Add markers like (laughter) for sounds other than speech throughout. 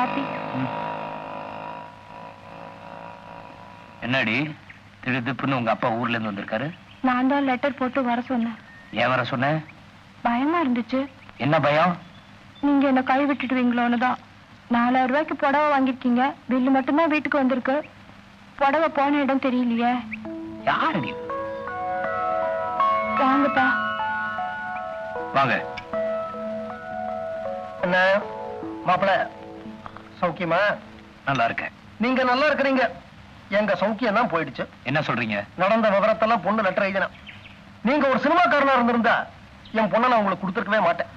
Coffee என்னடி? திடுதிப்புன்னு உங்க அப்பா ஊர்ல இருந்து வந்திருக்காரு? நான் தான் லெட்டர் போட்டு வர சொன்னேன். ஏன் வர சொன்ன? பயமா இருந்துச்சு. என்ன பயம்? நீங்க என்ன கை விட்டுடுவீங்களோன்னு தான். நாலாயிரம் ரூபாய்க்கு புடவை வாங்கிருக்கீங்க பில்லு மட்டும்தான் வீட்டுக்கு வந்திருக்கு. புடவை போன இடம் தெரியலையே. யாரடி? வாங்கப்பா. வாங்க. என்ன மாப்பிள சௌக்கியமா? நல்லா இருக்கேன். நீங்க நல்லா இருக்கிறீங்க. எங்க சௌக்கியம் தான் போயிடுச்சு. என்ன சொல்றீங்க? நடந்த விவரத்தெல்லாம் பொண்ணு லெட்டர் எழுதினா நீங்க ஒரு சினிமாக்காரனா இருந்திருந்தா என் பொண்ணை நான் உங்களுக்கு கொடுத்துருக்கவே மாட்டேன்.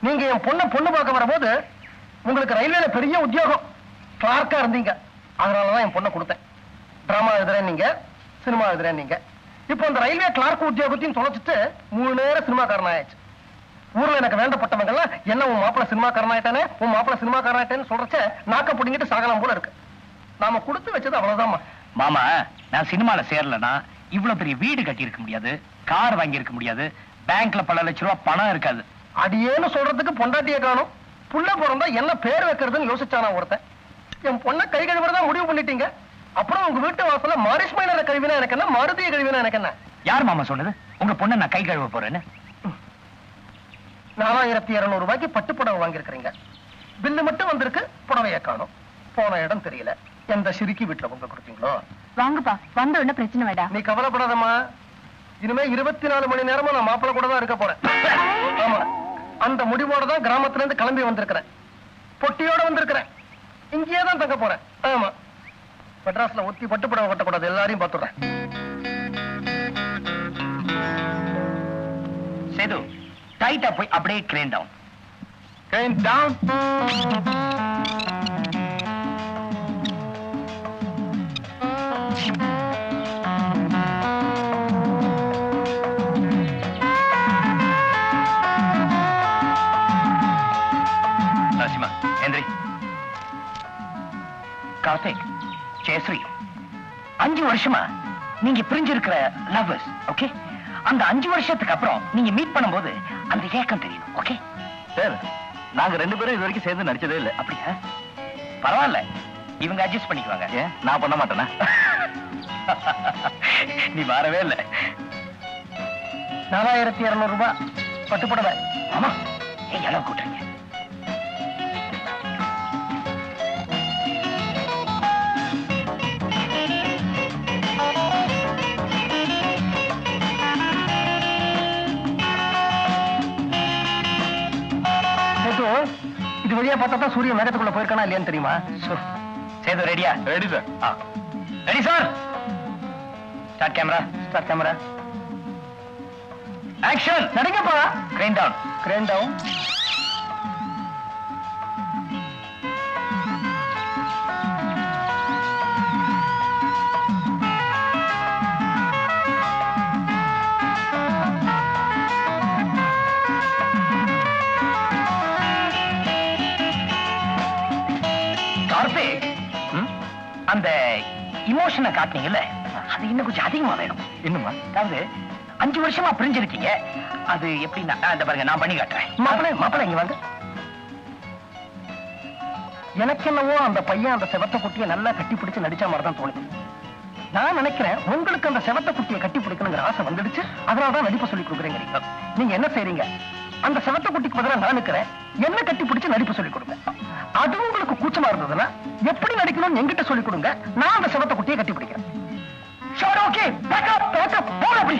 நீங்க என் பொண்ணை பொண்ணு பார்க்க வரும்போது உங்களுக்கு ரயில்வேல பெரிய உத்தியோகம். கிளார்க்கா இருந்தீங்க. அதனாலதான் என் பொண்ணை கொடுத்தேன். டிராமா எழுதுறேன் நீங்க சினிமா எழுதுறேன் நீங்க. இப்போ அந்த ரயில்வே கிளார்க் உத்தியோகத்தையும் தொலைச்சிட்டு மூணு நேரம் சினிமாக்காரன் ஆயாச்சு ஊர்ல எனக்கு வேண்டப்பட்டவங்க எல்லாம் என்ன உன் மாப்பிள சினிமாக்காரன் ஆயிட்டானே உன் மாப்பிள சினிமாக்காரன் ஆயிட்டேன்னு சொல்றச்ச நாக்க பிடிங்கிட்டு சாகலாம் போல இருக்கு. நாம கொடுத்து வச்சது அவ்வளவுதாம்மா. மாமா நான் சினிமால சேரலனா இவ்வளவு பெரிய வீடு கட்டி இருக்க முடியாது கார் வாங்கி இருக்க முடியாது பேங்க்ல பல லட்ச ரூபாய் பணம் இருக்காது. அடியேன்னு சொல்றதுக்கு பொண்டாட்டிய காணும். புள்ள பிறந்தா என்ன பேர் வைக்கிறதுன்னு யோசிச்சானா ஒருத்தன். என் பொண்ணை கை கழுவுறதா முடிவு பண்ணிட்டீங்க. அப்புறம் உங்க வீட்டு வாசல்ல மாரிஸ் மைனரை கழுவினா எனக்கு என்ன மருதிய கழுவினா எனக்கு என்ன? யார் மாமா சொன்னது? உங்க பொண்ணை நான் கை கழுவ போறேன்னு? நாலாயிரத்தி இருநூறு ரூபாய்க்கு பட்டு புடவை வாங்கியிருக்கிறீங்க. பில்லு மட்டும் வந்திருக்கு புடவைய காணும். போன இடம் தெரியல. எந்த சிரிக்கி வீட்டுல உங்க கொடுத்தீங்களோ? வாங்கப்பா வந்த உடனே பிரச்சனை வேண்டாம் நீ கவலைப்படாதம்மா. இனிமே இருபத்தி நாலு மணி நேரமும் நான் மாப்பிள்ள கூட தான் இருக்க போறேன். ஆமா. அந்த முடிவோட தான் கிராமத்துல இருந்து கிளம்பி வந்திருக்கிறேன். பொட்டியோட வந்திருக்கிறேன். இங்கேயே தான் தங்க போறேன். ஆமா. மெட்ராஸ்ல ஒத்தி பட்டுப்படவை கட்டக்கூடாது எல்லாரையும் பார்த்துடுறேன். சேது டைட்டா போய் அப்படியே கிரேன் டவுன் டவுன் நரசிம்மா எந்திரி கார்த்திக் ஜெயஸ்ரீ அஞ்சு வருஷமா நீங்க பிரிஞ்சிருக்கிற லவ்வர்ஸ் ஓகே அந்த அஞ்சு வருஷத்துக்கு அப்புறம் நீங்க மீட் பண்ணும்போது அந்த ஏக்கம் தெரியும் ஓகே சார் நாங்க ரெண்டு பேரும் இது வரைக்கும் சேர்ந்து நடிச்சதே இல்லை. அப்படியா? பரவாயில்ல. இவங்க அட்ஜஸ்ட் பண்ணிக்குவாங்க. ஏன்? நான் பண்ண மாட்டேனா? (laughs) நீ மாறவே இல்லை. நாலாயிரத்தி இருநூறு ரூபாய் பட்டுப்படவை ஆமா. ஏன் அளவு கூட்டுறீங்க? சேது இது வழியா பார்த்தா தான் சூரியன் மேகத்துக்குள்ள போயிருக்கானா இல்லையான்னு தெரியுமா? சேது ரெடியா ready sir ready sir start camera start camera action நடிங்கப்பா crane down crane down இமோஷனை காட்டினீங்கல்ல? அது இன்னும் கொஞ்சம் அதிகமா வேணும். இன்னுமா அதாவது அஞ்சு வருஷமா பிரிஞ்சிருக்கீங்க. அது எப்படின்னா இந்த பாருங்க நான் பண்ணி காட்டுறேன். மாப்பிள மாப்பிள இங்க வாங்க. எனக்கு என்னவோ அந்த பையன் அந்த செவத்த குட்டியை நல்லா கட்டி பிடிச்சு நடிச்ச மாதிரி தான் தோணுது. நான் நினைக்கிறேன் உங்களுக்கு அந்த செவத்த குட்டியை கட்டி பிடிக்கணுங்கிற ஆசை வந்துடுச்சு. அதனால தான் நடிப்பு சொல்லி கொடுக்குறீங்க நீங்க என்ன செய்றீங்க? அந்த செவத்த குட்டிக்கு பதிலா நான் நிக்கிறேன். என்ன கட்டி பிடிச்சு நடிப்பு சொல்லி கொடுங்க. அது உங்களுக்கு கூச்சமா இருந்ததுன்னா எப்படி நடிக்கணும்னு என்கிட்ட சொல்லி கொடுங்க. நான் அந்த செவத்த குட்டியை கட்டி பிடிக்கிறேன். ஷோர் ஓகே பேக்கப் பேக்கப் போற அப்படி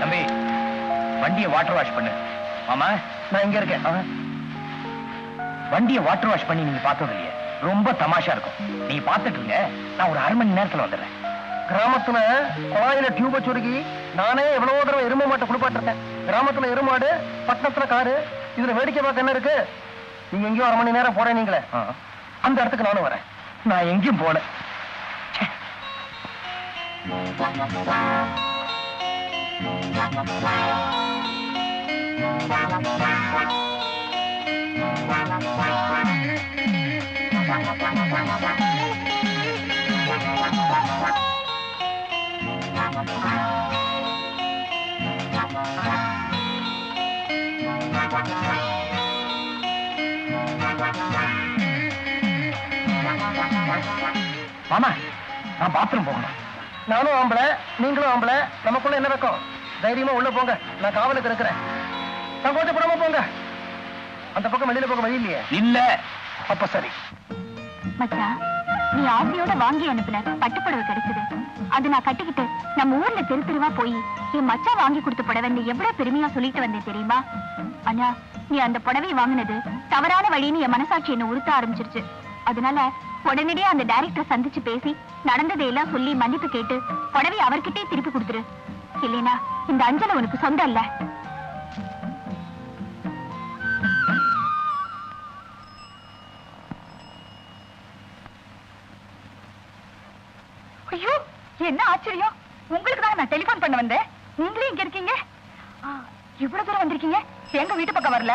தம்பி வண்டியை வாட்டர் வாஷ் பண்ணு. மாமா நான் இங்க இருக்கேன். வண்டியை வாட்டர் வாஷ் பண்ணி நீங்க பார்த்தது இல்லையா ரொம்ப தமாஷா இருக்கும். நீங்க பார்த்துட்டு இருங்க. நான் ஒரு அரை மணி நேரத்துல வந்துடுறேன். கிராமத்துல குழாயில டியூப சுருகி நானே எவ்வளவோ தடவை எருமை மாட்டை குளிப்பாட்டிருக்கேன். கிராமத்துல எருமாடு பட்டணத்துல காரு இதுல வேடிக்கை பார்க்க என்ன இருக்கு? நீங்க எங்கேயோ அரை மணி நேரம் போறேன் நீங்களே. அந்த இடத்துக்கு நானும் வரேன். நான் எங்கேயும் போல. மாமா நான் பாத்ரூம் போகணும். நானும் ஆம்பளை நீங்களும் ஆம்பளை நமக்குள்ள என்ன வெக்கம்? தைரியமா உள்ள போங்க. நான் காவலுக்கு இருக்கிறேன். சங்கோச்சப்படாம போங்க. அந்த பக்கம் வெளியில போக வழி இல்லையே. இல்ல. அப்ப சரி. மச்சான் நீ ஆசையோட வாங்கி அனுப்புன பட்டுப்புடவை கிடைச்சது. அது நான் கட்டிக்கிட்டு நம்ம ஊர்ல தெரு தெருவா போய் என் மச்சா வாங்கி கொடுத்த புடவைன்னு எவ்வளவு பெருமையா சொல்லிட்டு வந்தேன் தெரியுமா? அண்ணா நீ அந்த புடவை வாங்கினது தவறான வழின்னு என் மனசாட்சி என்ன உறுத்த ஆரம்பிச்சிருச்சு. அதனால உடனடியே அந்த டைரக்டர் சந்திச்சு பேசி நடந்ததை எல்லாம் சொல்லி மன்னிப்பு கேட்டு புடவை அவர்கிட்டே திருப்பி கொடுத்துரு. இல்லைனா இந்த அஞ்சலை உனக்கு சொந்தம் இல்ல ஐயோ என்ன ஆச்சரியம்? உங்களுக்கு தான் நான் டெலிபோன் பண்ண வந்தேன்? நீங்களே இங்க இருக்கீங்க? இவ்வளவு தூரம் வந்திருக்கீங்க? எங்க வீட்டு பக்கம் வரல?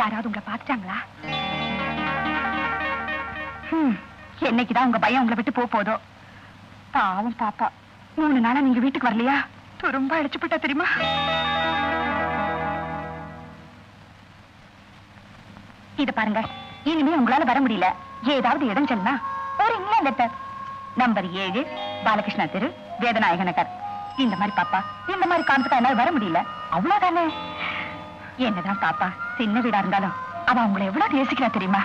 யாராவது உங்களை பாத்துட்டாங்களா என்னைக்குதான் உங்க பையன் உங்களை விட்டு போக போதோ பாவம் பாப்பா. மூணு நாளா நீங்க வீட்டுக்கு வரலையா? ரொம்ப அழைச்சு போட்டா தெரியுமா? இது பாருங்க இனிமே உங்களால வர முடியல. ஏதாவது இடம் சொன்னா ஒரு இங்கிலாந்து லெட்டர் நம்பர் ஏழு பாலகிருஷ்ணா தெரு வேதநாயக நகர் இந்த மாதிரி பாப்பா இந்த மாதிரி காரணத்துக்கு என்னால வர முடியல. அவ்வளவுதானே? என்னதான் பாப்பா சின்ன வீடா இருந்தாலும் அவ உங்களை எவ்வளவு நேசிக்கிறா தெரியுமா?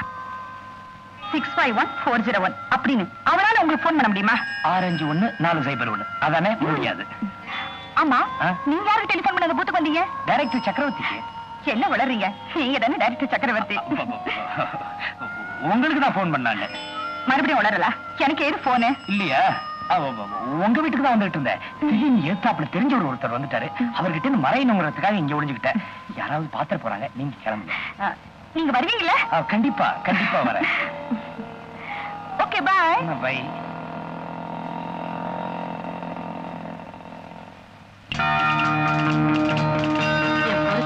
Six five one four zero one அப்படின்னு அவனால உங்களுக்கு ஃபோன் பண்ண முடியுமா? ஆரஞ்சு ஒண்ணு நாலு சைபர் ஒண்ணு. அதானே? முடியாது. ஆமா? நீங்க யாருக்கு டெலிபோன் பண்ண பூத்துக்கு வந்தீங்க? டைரக்டர் சக்கரவர்த்திக்கு. என்ன வளர்றீங்க? நீங்க தானே டைரக்டர் சக்கரவர்த்தி. உங்களுக்கு தான் போன் பண்ணாங்க. மறுபடியும் வளரல எனக்கு எது போனு இல்லையா? உங்க வீட்டுக்கு தான் வந்துட்டு இருந்தேன். திடீர்னு ஏத்தாப்புல தெரிஞ்சவர் ஒருத்தர் வந்துட்டாரு. அவர்கிட்ட இருந்து மறையணுங்கிறதுக்காக இங்க ஒளிஞ்சுக்கிட்டேன். யாராவது பாத்துட்டு போறாங்க நீங்க கிளம்புங்க. நீங்க வருவீங்களா? கண்டிப்பா கண்டிப்பா வரேன். ஓகே பாய் பை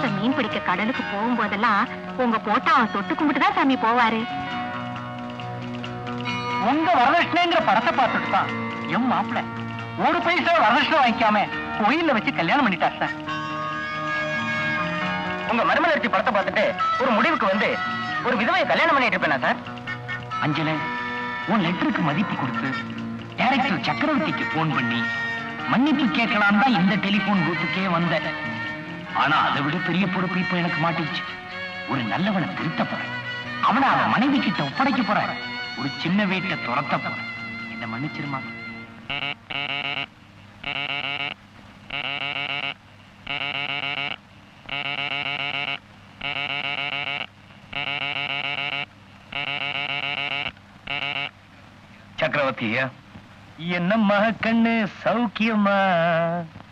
என் மீன் பிடிக்க கடலுக்கு போகும்போதெல்லாம் உங்க போட்டாவை தொட்டு கும்பிட்டு தான் சாமி போவாரு. உங்க வரதட்சணைங்கிற படத்தை பார்த்துட்டு தான் எம் மாப்பிள ஒரு பைசா வரதட்சணை வாங்கிக்காம கோயில்ல வச்சு கல்யாணம் பண்ணிட்டார் சார். உங்க மர்மலர்ச்சி படத்தை பார்த்துட்டு ஒரு முடிவுக்கு வந்து ஒரு விதவையை கல்யாணம் பண்ணிட்டு இருப்பேனா சார்? அஞ்சல உன் லெட்டருக்கு மதிப்பு கொடுத்து டைரக்டர் சக்கரவர்த்திக்கு போன் பண்ணி மன்னிப்பு கேட்கலாம் தான் இந்த டெலிபோன் பூத்துக்கே வந்தேன். ஆனா அதை விட பெரிய பொறுப்பு இப்ப எனக்கு மாட்டிச்சு. ஒரு நல்லவனை திருத்த போறேன். அவனை அவன் மனைவி கிட்ட ஒப்படைக்க போறேன். ஒரு சின்ன வீட்டை துரத்த போறேன் என்ன மன்னிச்சிருமா? சக்கரவர்த்தியா என்னம்மா கண்ணு சௌக்கியமா?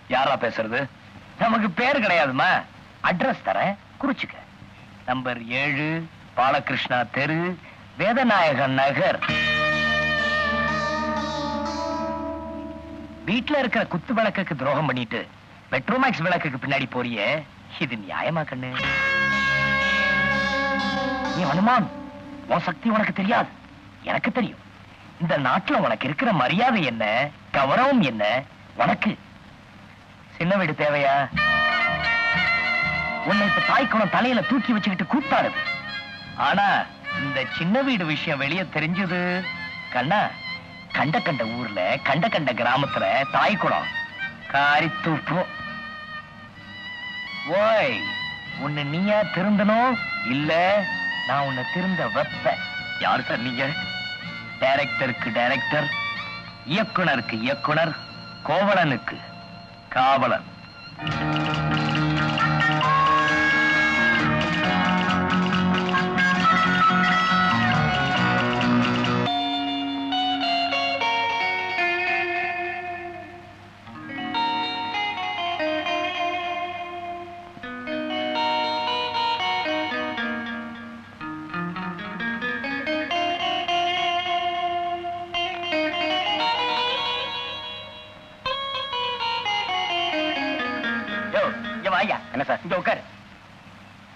யாரா பேசுறது? நமக்கு பேர் கிடையாதுமா? அட்ரஸ் தரேன் குறிச்சுக்க. நம்பர் ஏழு பாலகிருஷ்ணா தெரு வேதநாயகன் நகர். வீட்டுல இருக்கிற குத்து விளக்குக்கு துரோகம் பண்ணிட்டு பெட்ரோமேக்ஸ் விளக்குக்கு பின்னாடி போறியே இது நியாயமா கண்ணு? நீ அனுமான் உன் சக்தி உனக்கு தெரியாது. எனக்கு தெரியும். இந்த நாட்டுல உனக்கு இருக்கிற மரியாதை என்ன கௌரவம் என்ன உனக்கு சின்ன வீடு தேவையா? உன்னை இப்ப தாய்க்குணம் தலையில தூக்கி வச்சுக்கிட்டு கூத்தாடுது ஆனா இந்த சின்ன வீடு விஷயம் வெளிய தெரிஞ்சது. கண்ணா கண்ட கண்ட ஊர்ல கண்ட கண்ட கிராமத்துல தாய்க்குளம் காரி தூப்போம் ஓய் உன்னை நீயா திருந்தனும் இல்ல நான் உன்னை திருந்த வைப்பேன் யார் சார் நீங்க? டைரக்டருக்கு டைரக்டர் இயக்குனருக்கு இயக்குனர் கோவலனுக்கு காவலன். வாயா என்ன சார்? இங்க உட்காரு.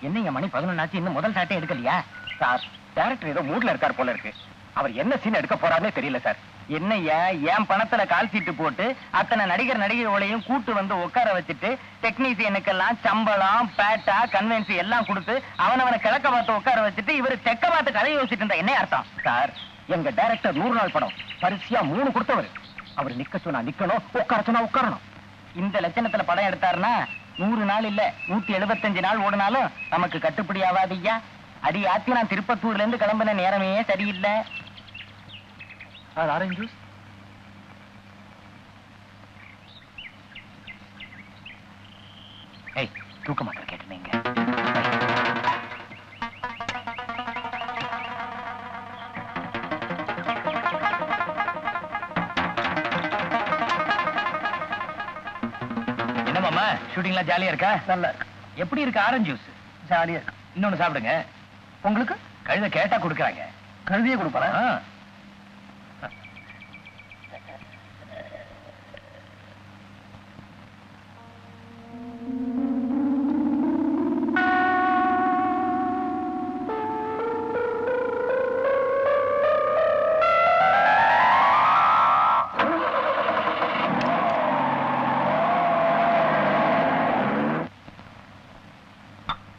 என்னங்க மணி பதினொன்னு இன்னும் முதல் சாட்டே எடுக்கலையா? சார் டைரக்டர் ஏதோ மூட்ல இருக்கார் போல இருக்கு. அவர் என்ன சீன் எடுக்க போறாருன்னே தெரியல சார். என்னையா என் பணத்துல கால் சீட்டு போட்டு அத்தனை நடிகர் நடிகர்களையும் கூட்டு வந்து உட்கார வச்சுட்டு டெக்னீசியனுக்கெல்லாம் சம்பளம் பேட்டா கன்வென்சி எல்லாம் கொடுத்து அவனவனை கிழக்க பார்த்து உட்கார வச்சுட்டு இவரு தெக்க பார்த்து கதை யோசிச்சுட்டு இருந்தா என்ன அர்த்தம்? சார் எங்க டைரக்டர் நூறு நாள் படம் பரிசியா மூணு கொடுத்தவர். அவர் நிக்க சொன்னா நிக்கணும் உட்கார சொன்னா உட்காரணும். இந்த லட்சணத்துல படம் எடுத்தாருன்னா நூறு நாள் இல்ல நூத்தி எழுபத்தஞ்சு நாள் ஓடினாலும் நமக்கு கட்டுப்படி ஆகாதுய்யா அடி ஆத்தி நான் திருப்பத்தூர்ல இருந்து கிளம்பின நேரமே சரியில்லை. ஆரஞ்சு ஜூஸ் ஏய் தூக்க மாத்திர கேட்டுனீங்க ஷூட்டிங்லாம் ஜாலியா இருக்கா? நல்லா எப்படி இருக்கு ஆரஞ்சு ஜூஸ் ஜாலியா இருக்கு. இன்னொன்னு சாப்பிடுங்க. உங்களுக்கு? கழுத கேட்டா கொடுக்குறாங்க. கழுதியே கொடுப்பாரா?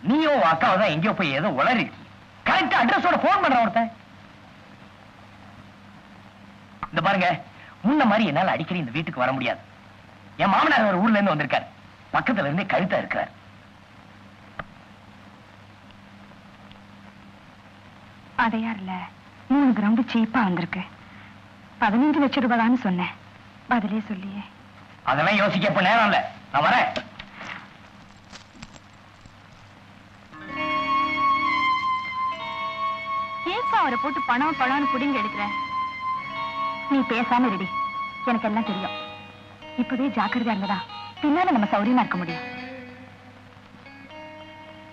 நீயும் உன் அக்காவை தான் எங்கேயோ போய் ஏதோ உளறி கரெக்ட் அட்ரஸோட போன் பண்ற ஒருத்தன். இந்த பாருங்க முன்ன மாதிரி என்னால அடிக்கடி இந்த வீட்டுக்கு வர முடியாது. என் மாமனார் ஒரு ஊர்ல இருந்து வந்திருக்காரு. பக்கத்துல இருந்து கழுத்தா இருக்கிறார். அடையார்ல மூணு கிரவுண்டு சீப்பா வந்திருக்கு. பதினஞ்சு லட்சம் ரூபாய்னு சொன்னேன். பதிலே சொல்லியே. அதெல்லாம் யோசிக்க நேரம் இல்ல. நான் வரேன். அவரை போட்டு பணம் பணம்னு புடிங்க எடுக்கிற. நீ பேசாம ரெடி எனக்கு எல்லாம் தெரியும். இப்பவே ஜாக்கிரதையா இருந்ததா? பின்னால நம்ம சௌரியமா இருக்க முடியும்.